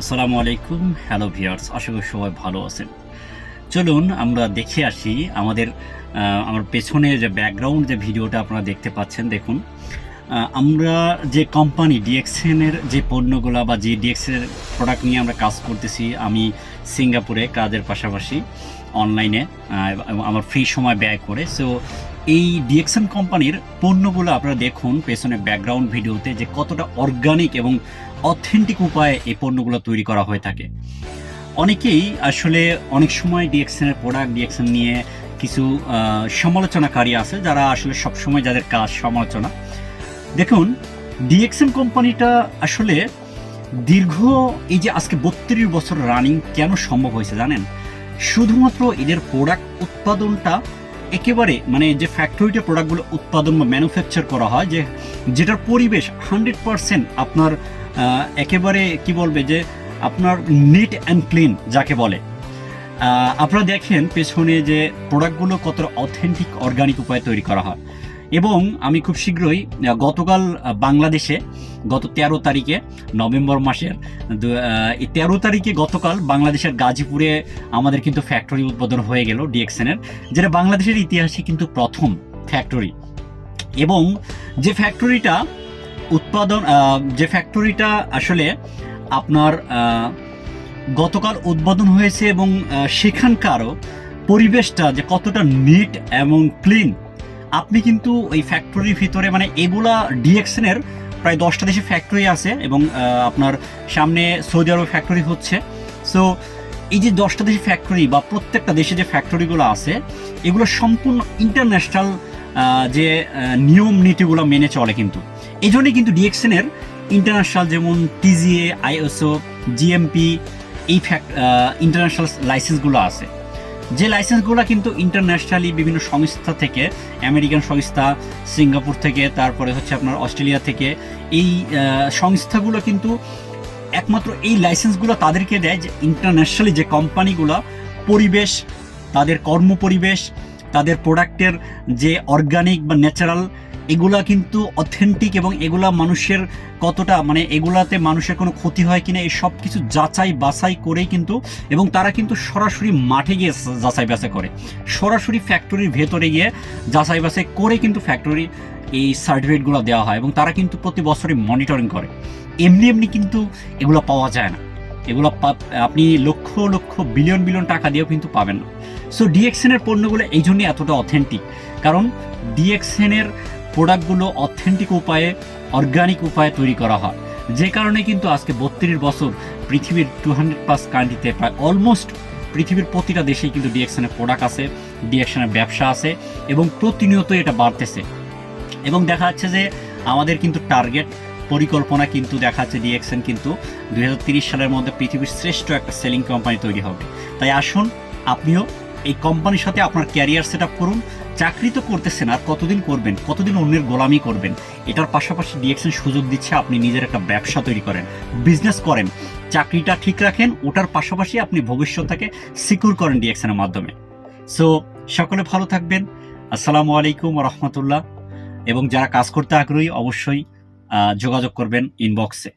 আসসালামু আলাইকুম, hello viewers আশা করি সবাই ভালো আছেন। চলুন আমরা দেখে আসি আমাদের আমার পেছনে যে ব্যাকগ্রাউন্ড যে ভিডিওটা আপনারা দেখতে পাচ্ছেন, দেখুন। আমরা যে কোম্পানি ডিএক্সএনের যে পণ্যগুলো বা যে ডিএক্সের প্রোডাক্ট নিয়ে আমরা কাজ করতেছি, আমি সিঙ্গাপুরে কাজের পাশাপাশি অনলাইনে আমার ফ্রি সময় ব্যয় করে। সো এই ডিএক্সএন কোম্পানির পণ্যগুলো আপনারা দেখুন, পেছনে ব্যাকগ্রাউন্ড ভিডিওতে যে কতটা অর্গানিক এবং অথেন্টিক উপায়ে এই পণ্যগুলো তৈরি করা হয়ে থাকে। অনেকেই আসলে অনেক সময় ডিএক্সএনের প্রোডাক্ট ডিএক্সএন নিয়ে কিছু সমালোচনাকারী আছে, যারা আসলে সবসময় যাদের কাজ সমালোচনা। দেখুন ডিএক্সএন কোম্পানিটা আসলে দীর্ঘ এই যে আজকে বত্রিশ বছর রানিং কেন সম্ভব হয়েছে জানেন? শুধুমাত্র এদের প্রোডাক্ট উৎপাদনটা একেবারে মানে যে ফ্যাক্টরিতে প্রোডাক্টগুলো উৎপাদন বা ম্যানুফ্যাকচার করা হয়, যে যেটার পরিবেশ হান্ড্রেড পারসেন্ট আপনার একেবারে কি বলবে যে আপনার নিট অ্যান্ড ক্লিন যাকে বলে। আপনারা দেখেন পেছনে যে প্রোডাক্টগুলো কতটা অথেন্টিক অর্গানিক উপায়ে তৈরি করা হয়। এবং আমি খুব শীঘ্রই গতকাল বাংলাদেশে, গত তেরো তারিখে, নভেম্বর মাসের তেরো তারিখে গতকাল বাংলাদেশের গাজীপুরে আমাদের কিন্তু ফ্যাক্টরি উদ্বোধন হয়ে গেল ডিএক্সএনের যেটা বাংলাদেশের ইতিহাসে কিন্তু প্রথম ফ্যাক্টরি এবং যে ফ্যাক্টরিটা উৎপাদন যে ফ্যাক্টরিটা আসলে আপনার গতকাল উদ্বোধন হয়েছে এবং সেখানকারও পরিবেশটা যে কতটা নিট এবং ক্লিন আপনি কিন্তু ওই ফ্যাক্টরির ভিতরে মানে এগুলা ডিএক্সএনের প্রায় দশটা দেশে ফ্যাক্টরি আছে এবং আপনার সামনে সৌদি আরব ফ্যাক্টরি হচ্ছে। সো এই যে দশটা দেশে ফ্যাক্টরি বা প্রত্যেকটা দেশে যে ফ্যাক্টরিগুলো আছে, এগুলো সম্পূর্ণ ইন্টারন্যাশনাল যে নিয়ম নীতিগুলো মেনে চলে কিন্তু। এই জন্যই কিন্তু ডিএক্সএনের ইন্টারন্যাশনাল যেমন টিজিএ আইএসও জিএমপি এই ফ্যাক্ট ইন্টারন্যাশনাল লাইসেন্সগুলো আছে। যে লাইসেন্সগুলো কিন্তু ইন্টারন্যাশনালি বিভিন্ন সংস্থা থেকে আমেরিকান সংস্থা সিঙ্গাপুর থেকে, তারপরে হচ্ছে আপনার অস্ট্রেলিয়া থেকে, এই সংস্থাগুলো কিন্তু একমাত্র এই লাইসেন্সগুলো তাদেরকে দেয় যে ইন্টারন্যাশনালি যে কোম্পানিগুলো পরিবেশ, তাদের কর্মপরিবেশ, তাদের প্রোডাক্টের যে অর্গানিক বা ন্যাচারাল এগুলা কিন্তু অথেন্টিক এবং এগুলা মানুষের কতটা মানে এগুলাতে মানুষের কোনো ক্ষতি হয় কিনা, এই সব কিছু যাচাই বাছাই করেই কিন্তু, এবং তারা কিন্তু সরাসরি মাঠে গিয়ে যাচাই বাছাই করে। সরাসরি ফ্যাক্টরির ভেতরে গিয়ে যাচাই বাছাই করে কিন্তু ফ্যাক্টরি এই সার্টিফিকেটগুলো দেওয়া হয়, এবং তারা কিন্তু প্রতি বছরই মনিটরিং করে। এমনি এমনি কিন্তু এগুলো পাওয়া যায় না। এগুলো আপনি লক্ষ লক্ষ বিলিয়ন বিলিয়ন টাকা দিয়েও কিন্তু পাবেন না। সো ডিএক্সএনের পণ্যগুলো এই জন্যই এতটা অথেন্টিক কারণ ডিএক্সএনের প্রোডাক্টগুলো অথেন্টিক উপায়ে, অর্গানিক উপায়ে তৈরি করা হয়। যে কারণে কিন্তু আজকে বত্রিশ বছর পৃথিবীর টু হান্ড্রেড প্লাস কান্ট্রিতে প্রায় অলমোস্ট পৃথিবীর প্রতিটা দেশেই কিন্তু ডিএক্সএনের প্রোডাক্ট আছে ডিএক্সএনের ব্যবসা আছে এবং প্রতিনিয়ত এটা বাড়তেছে। এবং দেখা যাচ্ছে যে আমাদের কিন্তু টার্গেট, পরিকল্পনা কিন্তু দেখা যাচ্ছে ডিএক্সএন কিন্তু দুই সালের মধ্যে পৃথিবীর শ্রেষ্ঠ একটা সেলিং কোম্পানি তৈরি হবে। তাই আসুন, আপনিও এই কোম্পানির সাথে আপনার ক্যারিয়ার সেট করুন, চাকরি তো করতেছেন, আর কতদিন করবেন, কতদিন অন্যের গোলামি করবেন, এটার পাশাপাশি ডিএক্সএন সুযোগ দিচ্ছে আপনি নিজের একটা ব্যবসা তৈরি করেন বিজনেস করেন, চাকরিটা ঠিক রাখেন, ওটার পাশাপাশি আপনি ভবিষ্যৎটাকে সিকিউর করেন ডিএক্সএনের মাধ্যমে। সো সকলে ভালো থাকবেন, আসসালামু আলাইকুম রহমতুল্লাহ, এবং যারা কাজ করতে আগ্রহী অবশ্যই যোগাযোগ করবেন ইনবক্সে